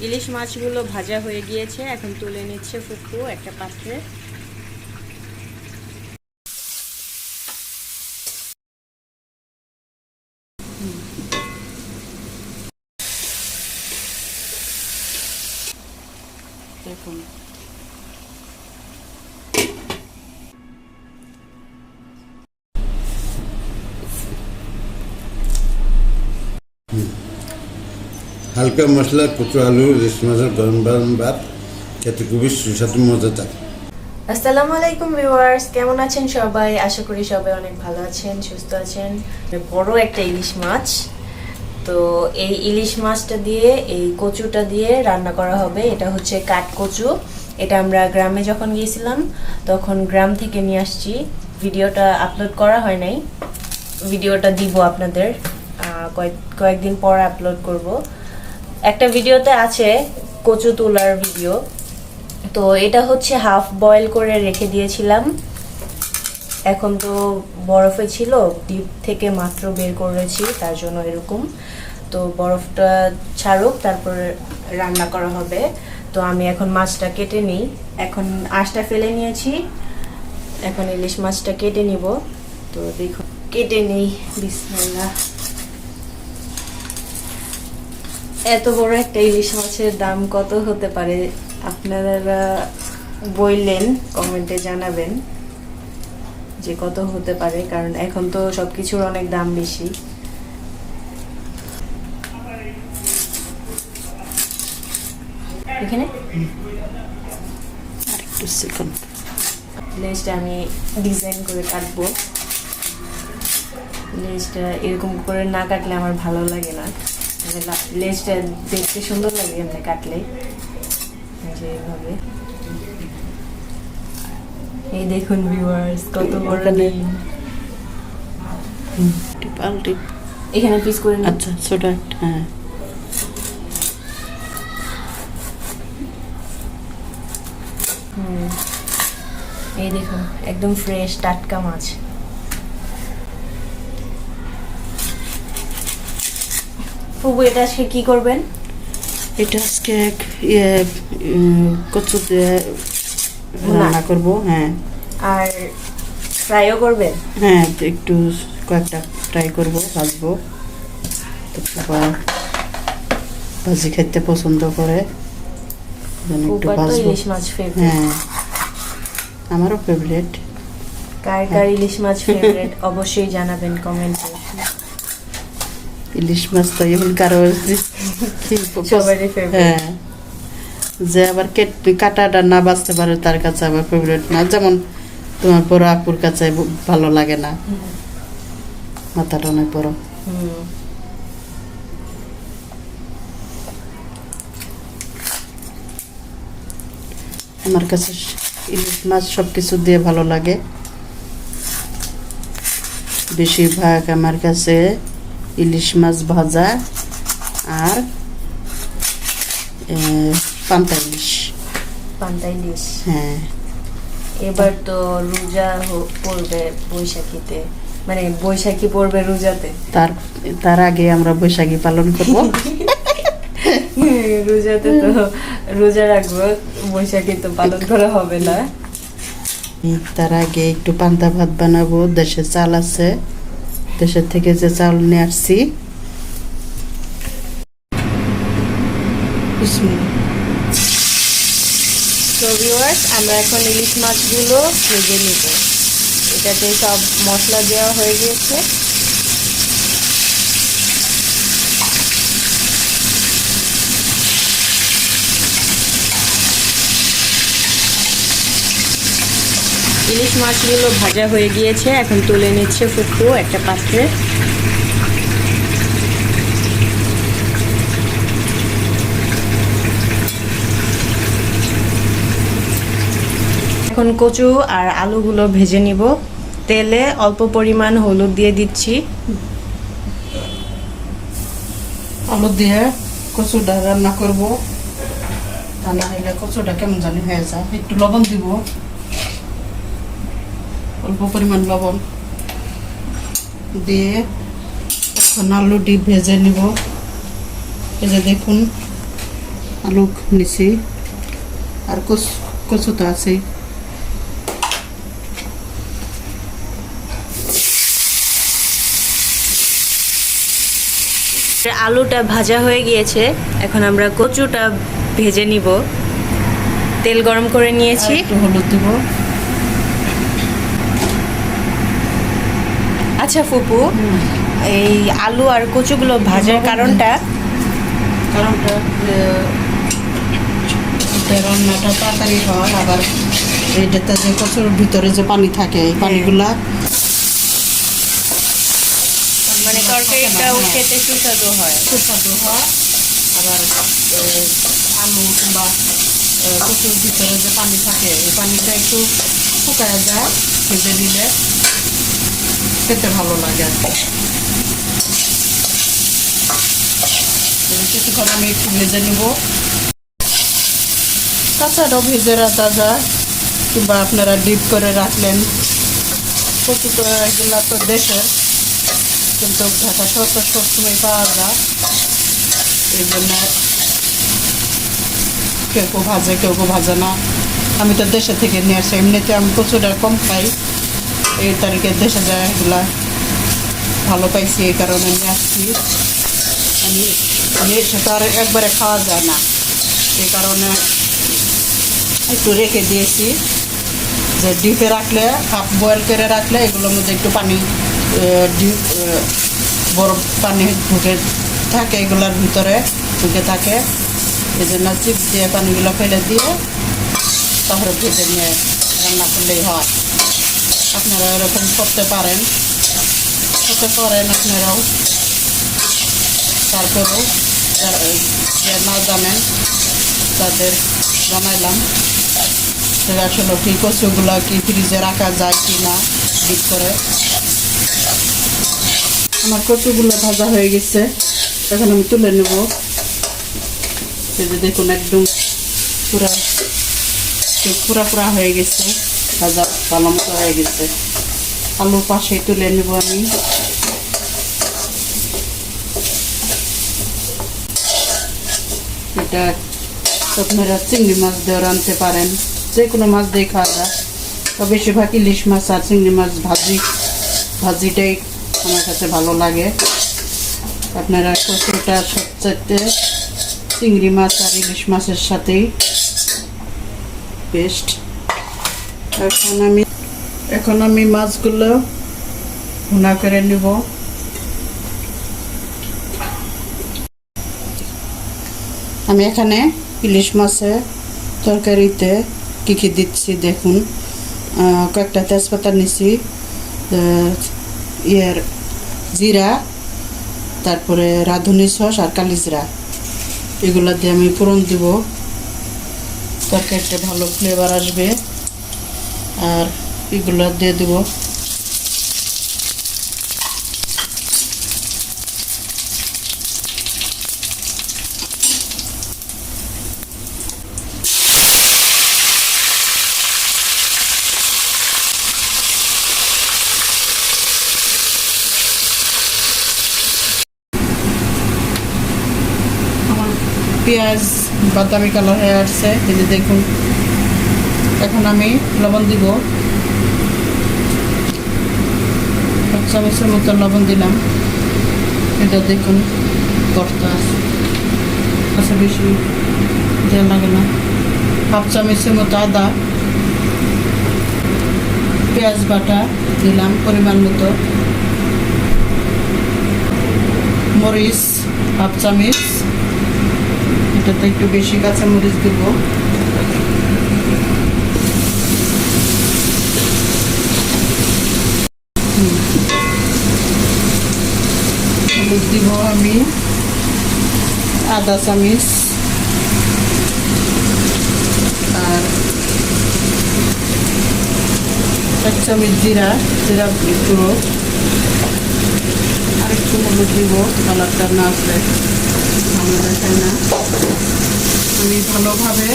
ইলিশ মাছগুলো ভাজা হয়ে গিয়েছে এখন তুলে নিচ্ছে ফুকু একটা পাত্রে। দেখুন। হালকা মশলা, কচু আলু ইলিশ মাছের গরম গরম ভাত খেতে খুবই সুস্বাদু মজাদার আসসালামু আলাইকুম ভিউয়ার্স, কেমন আছেন সবাই? আশা করি সবাই অনেক ভালো আছেন, সুস্থ আছেন। বড় একটা ইলিশ মাছ। তো এই ইলিশ মাছটা দিয়ে, এই কচুটা দিয়ে রান্না করা হবে। এটা হচ্ছে কাঠ কচু। এটা আমরা গ্রামে যখন গিয়েছিলাম, তখন গ্রাম থেকে নিয়ে আসছি। ভিডিওটা আপলোড করা হয় নাই। ভিডিওটা দিব আপনাদের। কয়েক, কয়েকদিন পর আপলোড করব। একটা ভিডিওতে আছে কচু তোলার ভিডিও। তো এটা হচ্ছে হাফ বয়েল করে রেখে দিয়েছিলাম। এখন তো বরফে ছিল, ডিপ থেকে মাত্র বের করেছি, তার জন্য এরকম। তো বরফটা ছাড়ুক, তারপর রান্না করা হবে। তো আমি এখন মাছটা কেটে নিই। এখন আঁশটা ফেলে নিয়েছি। এখন ইলিশ মাছটা কেটে নিব। তো দেখো কেটে নেই, বিসমিল্লাহ। এত বড় একটা ইলিশ মাছের দাম কত হতে পারে? আপনারা বললেন কমেন্টে জানাবেন যে কত হতে পারে কারণ এখন তো সবকিছুর অনেক দাম বেশি। এখানে? আরেকটু লেজটা আমি ডিজাইন করে কাটবো। লেজটা এরকম করে না কাটলে আমার ভালো লাগে না। লেজটা দেখতে সুন্দর লাগে এমনি কাটলে। এই যে এইভাবে এই দেখুন ভিউয়ার্স কত বড় ডিম আল টিপ এখানে পিস করে নিই। আচ্ছা ছোট একটা হ্যাঁ। এই দেখুন একদম ফ্রেশ টাটকা মাছ। ফুবু এটা আজকে কি করবেন? এটা আজকে ইয়ে কচু দিয়ে রান্না করব হ্যাঁ। আর ফ্রাইও করবেন? হ্যাঁ একটু কয়েকটা ট্রাই করব ভাজবো। তো বাবা ভাজি খেতে পছন্দ করে একটু ভাজবো। হ্যাঁ আমারও ফেভারিট কার কার ইলিশ মাছ ফেভারিট অবশ্যই জানাবেন কমেন্টে। ইলিশ মাছ তো এখন কারও হ্যাঁ। যে আবার কেট- কাটাটা না বাঁচতে পারে তার কাছে আবার ফেভারিট না। যেমন তোমার বড় আপুর কাছে ভালো লাগে না। মাথাটা অনেক বড়। আমার কাছে ইলিশ মাছ সব কিছু দিয়ে ভালো লাগে। বেশিরভাগ আমার কাছে ইলিশ মাছ ভাজা আর পান্তা ইলিশ পান্তা ইলিশ হ্যাঁ। এবার তো রোজা পড়বে বৈশাখীতে। মানে বৈশাখী পড়বে রোজাতে। তার তার আগে আমরা বৈশাখী পালন করব। রোজাতে তো রোজা রাখব বৈশাখী তো পালন করা হবে না। তার আগে একটু পান্তা ভাত বানাবো দেশে চাল আছে। দেশের থেকে যে চাল নিয়ে আসছি। আমরা এখন ইলিশ মাছগুলো ভেজে নিব। এটাতে সব মশলা দেওয়া হয়ে গিয়েছে ইলিশ মাছগুলো ভাজা হয়ে গিয়েছে, এখন তুলে নিচ্ছে ফুফু একটা পাত্রে। এখন কচু আর আলুগুলো ভেজে নিব। তেলে অল্প পরিমাণ হলুদ দিয়ে দিচ্ছি। আলু দিয়ে কচুটা রান্না করব। রান্না হইলে কচুটা কেমন জানি হয়ে যায়। একটু লবণ দিব। অল্প পরিমাণ লবণ দিয়ে এখন আলুটি ভেজে নিব। এই যে দেখুন আলু নিছি। আর কচু কচু তো আছেই। আলুটা ভাজা হয়ে গিয়েছে এখন আমরা কচুটা ভেজে নিব। তেল গরম করে নিয়েছি। হলুদ দিব। আচ্ছা ফুপু এই আলু আর কচুগুলো ভাজার কারণটা? কারণটা রান্নাটা তাড়াতাড়ি হয় আবার এইটাতে যে কচুর ভিতরে যে পানি থাকে এই পানিগুলা মানে তরকারিটাও খেতে সুস্বাদু হয়। সুস্বাদু হয়। আবার আলু কিংবা কচুর ভিতরে যে পানি থাকে এই পানিটা একটু শুকায় যায় ভেজে দিলে খেতে ভালো লাগে। কিছুক্ষণ আমি একটু ভেজে নিব। কাঁচাটাও ভেজে রাখা যায়, কিংবা আপনারা ডিপ করে রাখলেন। কচু তো তো দেশের কিন্তু ঢাকা শহর তো সবসময় পাওয়া যায়। এই জন্য কেউ কেউ ভাজে, কেউ কেউ ভাজে না। আমি তো দেশে থেকে নিয়ে আসি, এমনিতে আমি কচুটা কম খাই। এই তারিখে দেশে যায়, এগুলা ভালো পাইছি এই কারণে নিয়ে আসছি। আমি নিয়ে তো আর একবারে খাওয়া যায় না, এই কারণে একটু রেখে দিয়েছি। যে ডিপে রাখলে, হাফ বয়েল করে রাখলে এগুলোর মধ্যে একটু পানি ডিপ বরফ পানি ঢুকে থাকে, এগুলোর ভিতরে ঢুকে থাকে। এই জন্য চিপ দিয়ে পানিগুলো ফেলে দিয়ে তারপরে ভেজে নিয়ে রান্না করলেই হয়। আপনারা এরকম করতে পারেন। করতে পারেন আপনারাও। তারপরেও যে না জানেন, তাদের জানাইলাম আসলে কি কচুগুলো কি ফ্রিজে রাখা যায় কি না, ঠিক করে। আমার কচুগুলো ভাজা হয়ে গেছে। এখন আমি তুলে নেব। দেখুন একদম পুরা পুরা পুরা হয়ে গেছে। ভাজা ভালো মতো হয়ে গেছে। আলু পাশে তুলে নেব আমি। এটা আপনারা চিংড়ি মাছ দিয়ে রাঁধতে পারেন। যে কোনো মাছ দিয়ে খাওয়া যায়। তো বেশিরভাগ ইলিশ মাছ আর চিংড়ি মাছ ভাজি, ভাজিটাই আমার কাছে ভালো লাগে। আপনারা কচুটা সবচেয়ে চিংড়ি মাছ আর ইলিশ মাছের সাথেই বেস্ট এখন আমি এখন আমি মাছগুলো ভুনা করে নিব। আমি এখানে ইলিশ মাছের তরকারিতে কী কী দিচ্ছি দেখুন। কয়েকটা তেজপাতা নিছি ইয়ের জিরা, তারপরে রাঁধুনি সস আর কালিজিরা এগুলো দিয়ে আমি ফোড়ন দিব। তরকারিটা ভালো ফ্লেভার আসবে। আর এগুলো দিয়ে দেব। পেঁয়াজ বাদামি কালার হয়ে আসছে। এই যে দেখুন এখন আমি লবণ দিব। এক চামচের মতো লবণ দিলাম। এটা দেখুন, কর্তা আছে। আচ্ছা বেশি দেওয়া লাগে না। হাফ চামচের মতো আদা, পেঁয়াজ বাটা দিলাম পরিমাণ মতো। মরিচ, হাফ চামচ। এটাতে একটু বেশি কাঁচা মরিচ দিব। আদা চামচ আর এক চামচ জিরা জিরা গুঁড়ো আর একটু হলুদ দিব কালারটা না আসলে ভালো দেখায় না আমি ভালোভাবে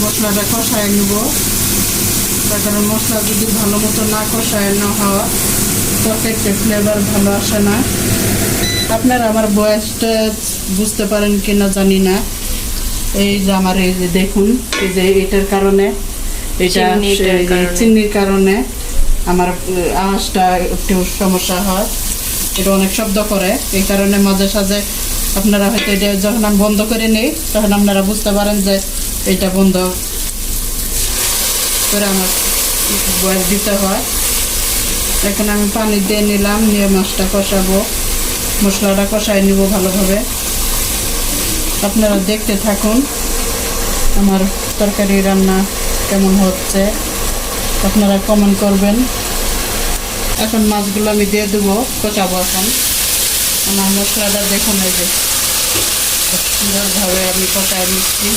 মশলাটা কষায় নেব তার কারণ মশলা যদি ভালো মতো না কষায় না হওয়া তরকারিতে ফ্লেভার ভালো আসে না আপনারা আমার বয়সটা বুঝতে পারেন কিনা জানি না। এই যে আমার এই যে দেখুন এই যে এটার কারণে এটা। চিনির কারণে। আমার আওয়াজটা একটু সমস্যা হয়। এটা অনেক শব্দ করে এই কারণে মাঝে সাঝে আপনারা হয়তো এটা যখন আমি বন্ধ করে নিই তখন আপনারা বুঝতে পারেন যে এটা বন্ধ করে আমার বয়স দিতে হয়। এখন আমি পানি দিয়ে নিলাম নিয়ে মাছটা কষাবো। মশলাটা কষাই নিব ভালোভাবে। আপনারা দেখতে থাকুন আমার তরকারি রান্না কেমন হচ্ছে। আপনারা কমেন্ট করবেন। এখন মাছগুলো আমি দিয়ে দেবো, কষাবো এখন। আমার মশলাটা দেখুন এই যে। সুন্দরভাবে আমি কষাই নিচ্ছি।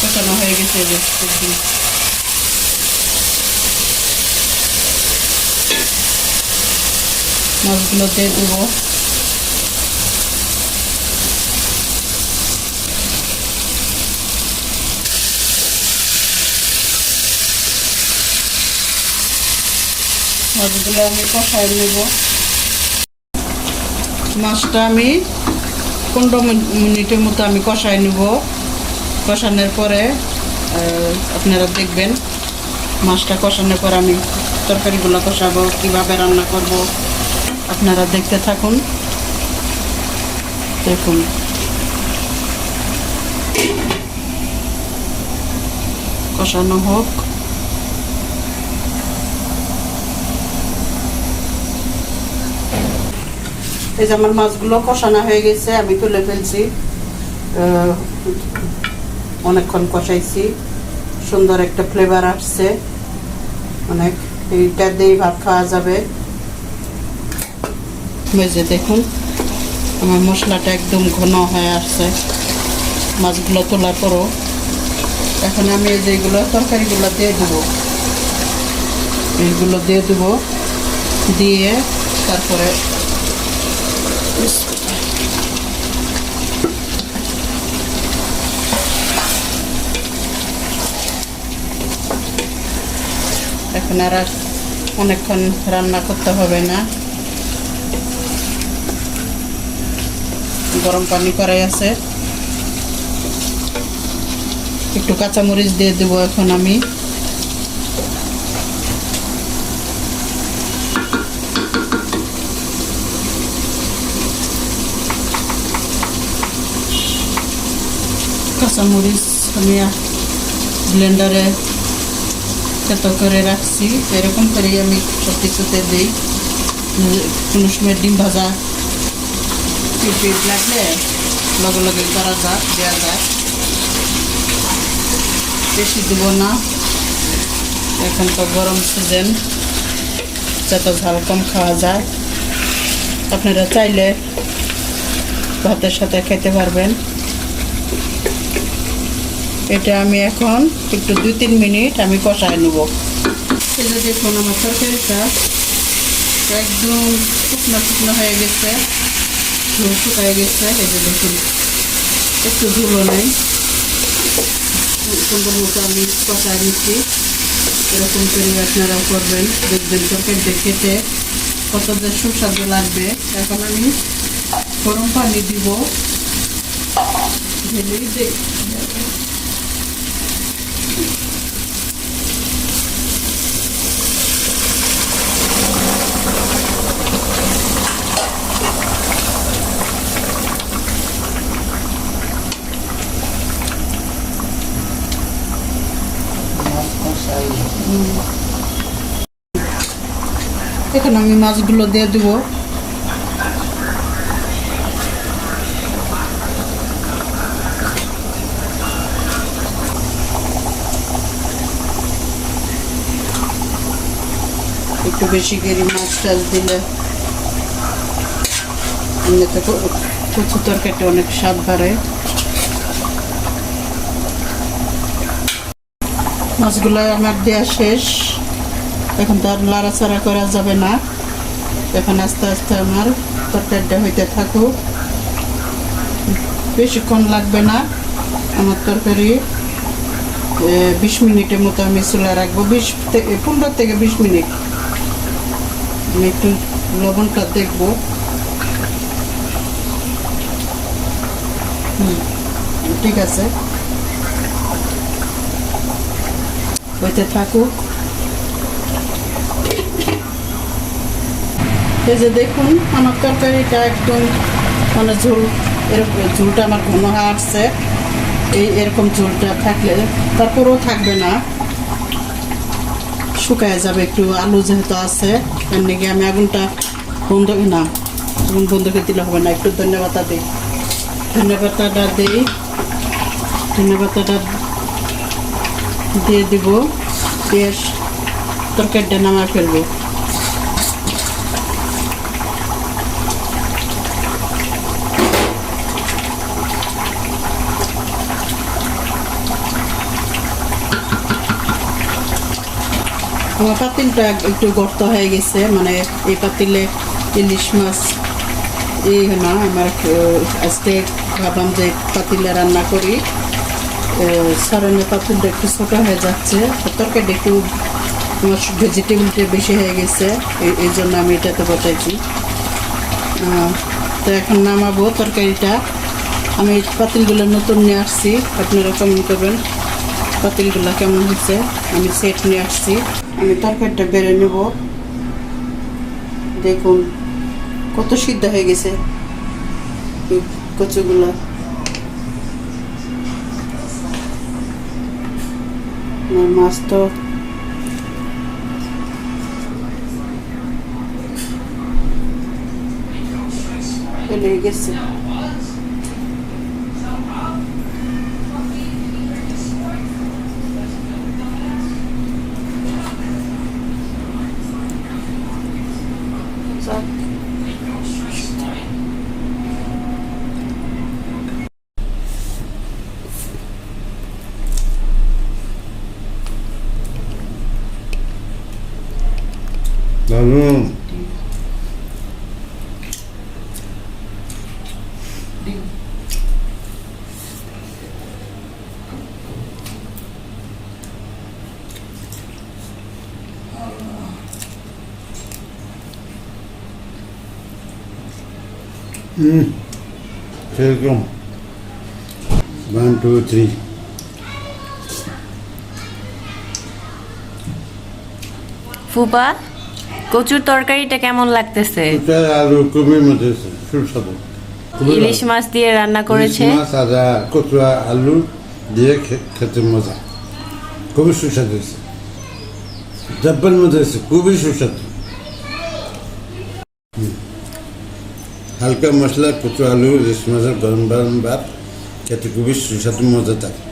কচানো হয়ে গেছে যে মাছগুলো দিয়ে দেবো। মাছগুলো আমি কষাই নেব। মাছটা আমি পনেরো মিনিটের মতো আমি কষাই নেব। কষানোর পরে আপনারা দেখবেন, মাছটা কষানোর পর আমি তরকারিগুলো কষাবো, কীভাবে রান্না করব। আপনারা দেখতে থাকুন। দেখুন। কষানো হোক। এই যে আমার মাছগুলো কষানো হয়ে গেছে, আমি তুলে ফেলছি। অনেকক্ষণ কষাইছি। সুন্দর একটা ফ্লেভার আসছে। অনেক, এইটা দিয়েই ভাত খাওয়া যাবে। যে দেখুন, আমার মশলাটা একদম ঘন হয়ে আসছে। মাছগুলো তোলার পরও। এখন আমি এই যে এগুলো, তরকারিগুলো দিয়ে দেবো। এইগুলো দিয়ে দেবো। দিয়ে তারপরে আর আর অনেকক্ষণ রান্না করতে হবে না। গরম পানি করাই আছে। একটু কাঁচামরিচ দিয়ে দেবো এখন আমি। কাঁচামরিচ আমি ব্লেন্ডারে এত করে রাখছি এরকম করেই আমি সব কিছুতে দিই কোনো সময় ডিম ভাজা পিট লাগলে লগে লগে করা যায় দেওয়া যায় বেশি দেব না। এখন তো গরম সিজন যত ঝাল কম খাওয়া যায়। আপনারা চাইলে ভাতের সাথে খেতে পারবেন। এটা আমি এখন একটু দুই, তিন মিনিট আমি কষায় নেব। যে দেখুন আমার তরকারিটা একদম শুকনো শুকনো হয়ে গেছে। ঝোল শুকায় গেছে যে দেখুন। একটু ধুলো নেই। সুন্দর মতো আমি কষায় নিচ্ছি। এরকম করে আপনারাও করবেন। দেখবেন তরকারিটা কত যে সুস্বাদু লাগবে। এখন আমি গরম পানি দিব। এখন আমি মাছগুলো দিয়ে দেবো। একটু বেশি করে মাছ টাছ দিলে এমনিতে কচু তরকারিটা অনেক স্বাদ বাড়ে। মাছগুলো আমার দেওয়া শেষ। এখন তো আর লাড়াচাড়া করা যাবে না। এখন আস্তে আস্তে আমার তরকারিটা হইতে থাকুক। বেশিক্ষণ লাগবে না। আমার তরকারি বিশ মিনিটের মতো আমি চুলা রাখব। বিশ থেকে পনেরো থেকে বিশ মিনিট। আমি একটু লবণটা দেখব। ঠিক আছে। হইতে থাকুক। এই যে দেখুন আমার তরকারিটা একদম মানে ঝোল, এরকম ঝোলটা আমার ঘন আসছে। এই এরকম ঝোলটা থাকলে তারপরেও থাকবে না। শুকায় যাবে একটু, আলু যেহেতু আছে এমনি কি আমি আগুনটা বন্ধ, না, আগুন বন্ধ করে দিলে হবে না, একটু ধন্যবাদ দিই। ধন্যবাদটা দিই, ধন্যবাদটা দিয়ে দিব, দিয়ে তরকারিটা নামা ফেলব। আমার পাতিলটা একটু গর্ত হয়ে গেছে মানে এই পাতিলে ইলিশ মাছ এই না, আমার আজকে ভাবলাম যে পাতিলে রান্না করি। সারানো পাতিলটা একটু ছোটো হয়ে যাচ্ছে, তো তরকারিটা একটু আমার ভেজিটেবলটা বেশি হয়ে গেছে, এই- জন্য আমি এটাতে বসাইছি। তো এখন নামাবো তরকারিটা। আমি পাতিলগুলো নতুন নিয়ে আসছি, আপনারা কমেন্ট করবেন। পাতিলগুলো কেমন হয়েছে আমি সেট নিয়ে আসছি। আমি তরকারিটা বেড়ে নেব। দেখুন, কত সিদ্ধ হয়ে গেছে কচুগুলো। মাছ তো চলে 음. 음, 지금 one, two, three. 후반 কচুর তরকারিটা কেমন লাগতেছে? এটা আলু খুবই মধ্যে সুস্বাদু ইলিশ মাছ দিয়ে রান্না করেছে? মাছ আদা কচুয়া আলু দিয়ে খেতে মজা। খুবই সুস্বাদু হয়েছে। ডাব্বার মধ্যে হয়েছে খুবই সুস্বাদু। হালকা মশলা কচু আলু ইলিশ মাছের গরম গরম ভাত খেতে খুবই সুস্বাদু মজা থাকে